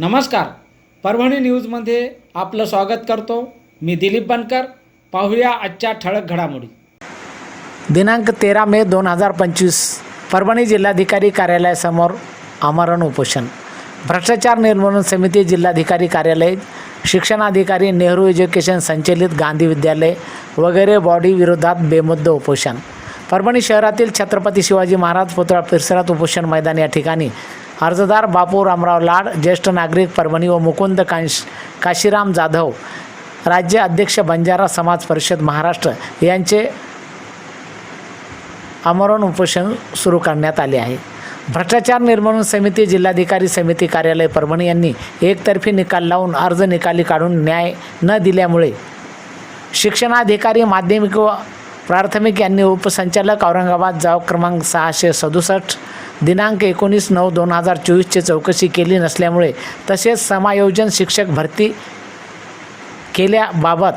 नमस्कार. परभणी न्यूजमध्ये आपलं स्वागत करतो. मी दिलीप बनकर. पाहूया आजच्या ठळक घडामोडी. दिनांक तेरा मे दोन हजार पंचवीस परभणी जिल्हाधिकारी कार्यालयासमोर आमरण उपोषण. भ्रष्टाचार निर्मूलन समिती जिल्हाधिकारी कार्यालय शिक्षणाधिकारी नेहरू एज्युकेशन संचलित गांधी विद्यालय वगैरे बॉडी विरोधात बेमुद्द उपोषण. परभणी शहरातील छत्रपती शिवाजी महाराज पुतळा परिसरात उपोषण मैदान या ठिकाणी अर्जदार बापू रामराव लाड ज्येष्ठ नागरिक परभणी व मुकुंद कांश काशीराम जाधव राज्य अध्यक्ष बंजारा समाज परिषद महाराष्ट्र यांचे आमरण उपोषण सुरू करण्यात आले आहे. भ्रष्टाचार निर्मूलन समिती जिल्हाधिकारी समिती कार्यालय परभणी यांनी एकतर्फी निकाल लावून अर्ज निकाली काढून न्याय न दिल्यामुळे शिक्षणाधिकारी माध्यमिक व प्राथमिक यांनी उपसंचालक औरंगाबाद जाव क्रमांक सहाशे सदुसष्ट दिनांक एकोणीस नऊ दोन हजार चोवीसची चौकशी केली नसल्यामुळे तसेच समायोजन शिक्षक भरती केल्याबाबत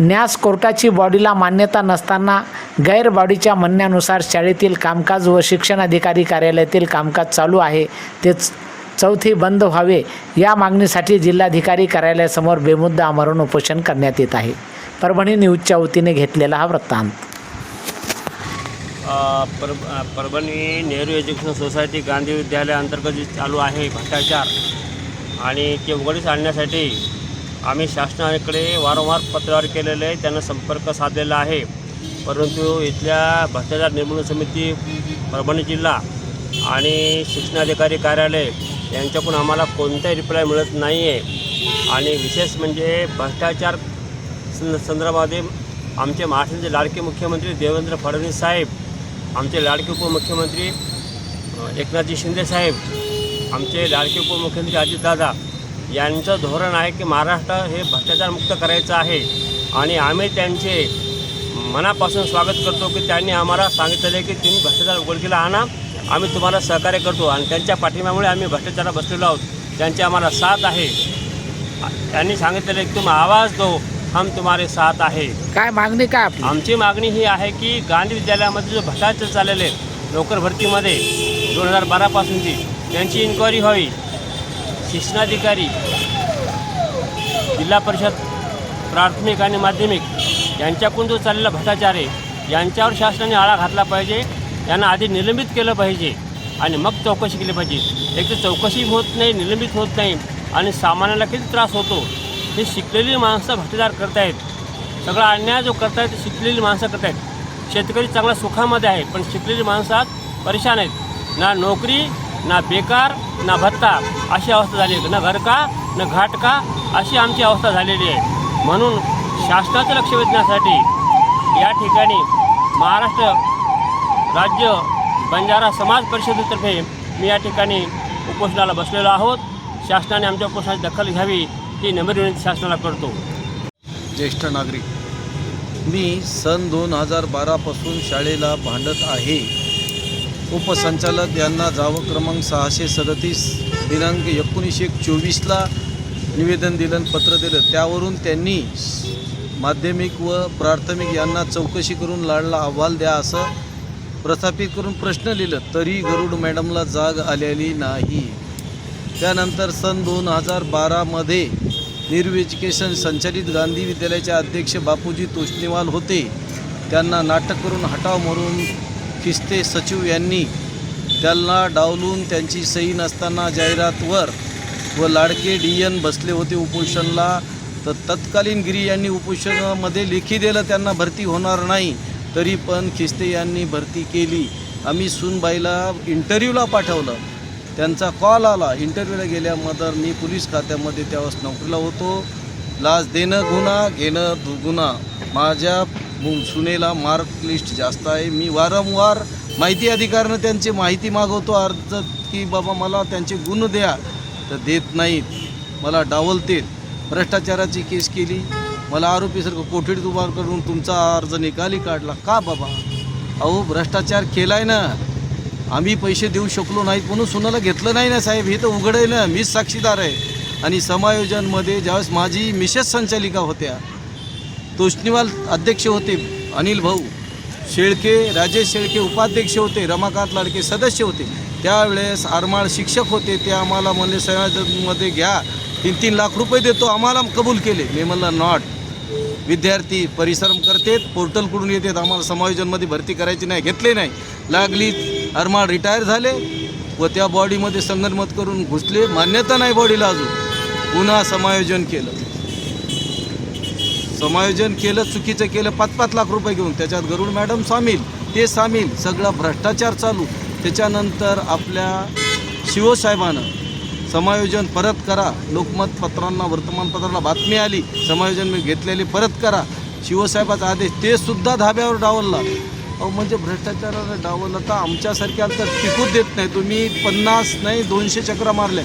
न्यास कोर्टाची बॉडीला मान्यता नसताना गैरबॉडीच्या म्हणण्यानुसार शाळेतील कामकाज व शिक्षणाधिकारी कार्यालयातील कामकाज चालू आहे ते चौथी बंद व्हावे या मागणीसाठी जिल्हाधिकारी कार्यालयासमोर बेमुद्दा आमरण उपोषण करण्यात येत आहे. परभणी न्यूजच्या वतीने घेतलेला हा वृत्तांत. पर परभणी नेहरू एज्युकेशन सोसायटी गांधी विद्यालयाअंतर्गत जे चालू आहे भ्रष्टाचार आणि ते उघडीस आणण्यासाठी आम्ही शासनाकडे वारंवार पत्रावर केलेले आहे त्यांना संपर्क साधलेला आहे. परंतु इथल्या भ्रष्टाचार निर्मूलन समिती परभणी जिल्हा आणि शिक्षणाधिकारी कार्यालय यांच्याकडून आम्हाला कोणताही रिप्लाय मिळत नाही आहे आणि विशेष म्हणजे भ्रष्टाचार संदर्भामध्ये आमचे महाराष्ट्राचे लाडके मुख्यमंत्री देवेंद्र फडणवीस साहेब आमचे लाडके उपमुख्यमंत्री एकनाथजी शिंदे साहेब आमचे लाडके उपमुख्यमंत्री अजितदादा यांचं धोरण आहे की महाराष्ट्र हे भ्रष्टाचारमुक्त करायचं आहे. आणि आम्ही त्यांचे मनापासून स्वागत करतो की त्यांनी आम्हाला सांगितलेलं की तुम्ही भ्रष्टाचार उघडकीला आणा आम्ही तुम्हाला सहकार्य करतो. आणि त्यांच्या पाठिंब्यामुळे आम्ही भ्रष्टाचारात बसलेलो आहोत. त्यांची आम्हाला साथ आहे. त्यांनी सांगितलेलं की तुम्ही आवाज दो. हम तुम्हारे साथ आहे. काय मागणी काय आपली? आमची मागणी ही आहे की गांधी विद्यालयामध्ये जो भ्रष्टाचार चाललेले नोकर भरतीमध्ये दोन हजार बारापासूनची त्यांची इन्क्वायरी व्हावी शिक्षणाधिकारी जिल्हा परिषद प्राथमिक आणि माध्यमिक यांच्याकडून जो चाललेला भ्रष्टाचार आहे यांच्यावर शासनाने आळा घातला पाहिजे. यांना आधी निलंबित केलं पाहिजे आणि मग चौकशी केली पाहिजे. एक तर चौकशी होत नाही निलंबित होत नाही आणि सामान्याला किती त्रास होतो हे शिकलेली माणसं भ्रष्टाचार करतायत. सगळा अन्याय जो करतायत ते शिकलेली माणसं करतायत. शेतकरी चांगला सुखामध्ये आहे पण शिकलेली माणसात परेशान आहेत. ना नोकरी ना बेकार ना भत्ता. अशी अवस्था झाली आहे. ना घरका ना घाटका अशी आमची अवस्था झालेली आहे. म्हणून शासनाचं लक्ष वेधण्यासाठी या ठिकाणी महाराष्ट्र राज्य बंजारा समाज परिषदेतर्फे मी या ठिकाणी उपोषणाला बसलेलो आहोत. शासनाने आमच्या उपोषणाची दखल घ्यावी. ही नम्र विनंती शासनाला करतो. ज्येष्ठ नागरिक मी सन दोन हजार बारापासून शाळेला भांडत आहे. उपसंचालक यांना जावं क्रमांक सहाशे सदतीस दिनांक एकोणीसशे चोवीसला निवेदन दिलं पत्र दिलं. त्यावरून त्यांनी माध्यमिक व प्राथमिक यांना चौकशी करून लाडला अहवाल द्या असं प्रस्थापित करून प्रश्न लिहिलं. तरी गरुड मॅडमला जाग आलेली नाही. त्यानंतर सन दोन हजार बारामध्ये नेहरू एज्युकेशन गांधी विद्यालयाचे अध्यक्ष बापूजी तोष्णीवाल होते. त्यांना नाटक करून हटाव म्हणून खिस्ते सचिव यांनी त्यांना डावलून त्यांची सही नसताना जाहिरातवर व लाडके डी एन बसले होते उपोषणला. तर तत्कालीन गिरी यांनी उपोषणामध्ये लेखी दिलं त्यांना भरती होणार नाही तरी पण खिस्ते यांनी भरती केली. आम्ही सुनबाईला इंटरव्ह्यूला पाठवलं. त्यांचा कॉल आला. इंटरव्ह्यूला गेल्यामध्ये मी पोलीस खात्यामध्ये त्यावेळेस नोकरीला होतो. लाच देणं गुन्हा घेणं दु- माझ्या सुनेला मार्क लिस्ट जास्त आहे. मी वारंवार माहिती अधिकाऱ्यानं त्यांची माहिती मागवतो. अर्ज की बाबा मला त्यांचे गुण द्या. तर देत नाहीत. मला डावलतेत भ्रष्टाचाराची केस केली. मला आरोपीसारखं कोठडीत उभा करून तुमचा अर्ज निकाली काढला. का बाबा? अहो भ्रष्टाचार केलाय ना. आम्ही पैसे देऊ शकलो नाहीत म्हणून सुनाला घेतलं नाही ना साहेब. हे तर उघड आहे ना. मीच साक्षीदार आहे. आणि समायोजनमध्ये ज्यावेळेस माझी मिसेस संचालिका होत्या तोष्णीवाल अध्यक्ष होते अनिल भाऊ शेळके राजेश शेळके उपाध्यक्ष होते रमाकांत लाडके सदस्य होते. त्यावेळेस आरमाळ शिक्षक होते. ते आम्हाला म्हणले संयोजनमध्ये घ्या. तीन तीन लाख रुपये देतो. आम्हाला कबूल केले. मी म्हणलं नॉट. विद्यार्थी परिश्रम करतात पोर्टलकडून येतात. आम्हाला समायोजनमध्ये भरती करायची नाही घेतले नाही. लागली अरमाळ रिटायर झाले व त्या बॉडीमध्ये संगनमत करून घुसले. मान्यता नाही बॉडीला अजून. पुन्हा समायोजन केलं. समायोजन केलं चुकीचं केलं पाच पाच लाख रुपये घेऊन. त्याच्यात गरुड मॅडम सामील ते सामील. सगळा भ्रष्टाचार चालू. त्याच्यानंतर आपल्या शिवसाहेबानं समायोजन परत करा. लोकमत पत्रांना वर्तमानपत्राला बातमी आली. समायोजन मी घेतलेली परत करा. शिवसाहेबाचा आदेश ते सुद्धा धाब्यावर डावलला. अहो म्हणजे भ्रष्टाचारानं डावलला तर आमच्यासारख्या तर टिकूच देत नाही. तुम्ही पन्नास नाही दोनशे चक्रा मारल्या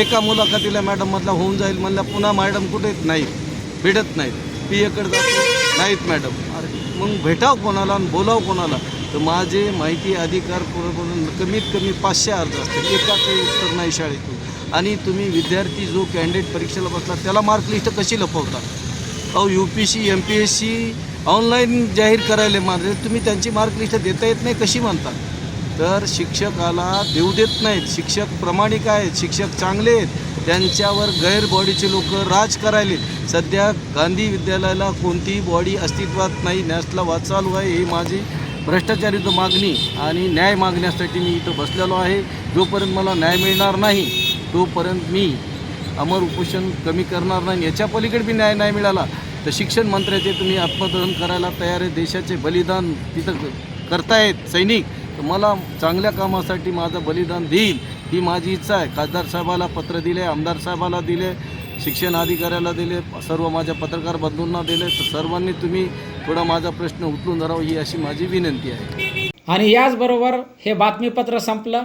एका मुलाखतीला मॅडममधला होऊन जाईल म्हणलं पुन्हा मॅडम कुठे नाही भेटत नाहीत. पी एकडे जातो नाहीत मॅडम अरे मग भेटाव कोणाला आणि बोलाव कोणाला? तर माझे माहिती अधिकार कमीत कमी पाचशे अर्ज असतात एकाचंही उत्तर नाही शाळेतून. आणि तुम्ही विद्यार्थी जो कॅन्डिडेट परीक्षेला बसला त्याला मार्क लिस्ट कशी लपवता? अहो U P C M P S C online जाहीर करायला मारले तुम्ही त्यांची मार्क लिस्ट देता येत नाही कशी म्हणता तर शिक्षकाला देऊ देत नाहीत. शिक्षक प्रामाणिक आहेत शिक्षक चांगले आहेत. त्यांच्यावर गैर बॉडीचे लोक राज करायले. सध्या गांधी विद्यालयाला कोणतीही बॉडी अस्तित्वात नाही नॅसला वाद चालू आहे ही माझी भ्रष्टाचारीचं मागणी आणि न्याय मागण्यासाठी मी इथं बसलेलो आहे. जोपर्यंत मला न्याय मिळणार नाही तोपर्यंत मी अमर उपोषण कमी करणार नाही याच्या पलीकडे बी न्याय नाही मिळाला तर शिक्षण मंत्र्याचे तुम्ही आत्मदहन करायला तयार आहे देशाचे बलिदान तिथं करतायत सैनिक तर मला चांगल्या कामासाठी माझं बलिदान देईल ही माझी इच्छा आहे. खासदार साहेबाला पत्र दिले आमदार साहेबाला दिले शिक्षण अधिकाऱ्याला दिले सर्व माझ्या पत्रकार बंधूंना दिले तर सर्वांनी तुम्ही थोडा माझा प्रश्न उचलून धरावा ही अशी माझी विनंती आहे. आणि याचबरोबर हे बातमीपत्र संपलं.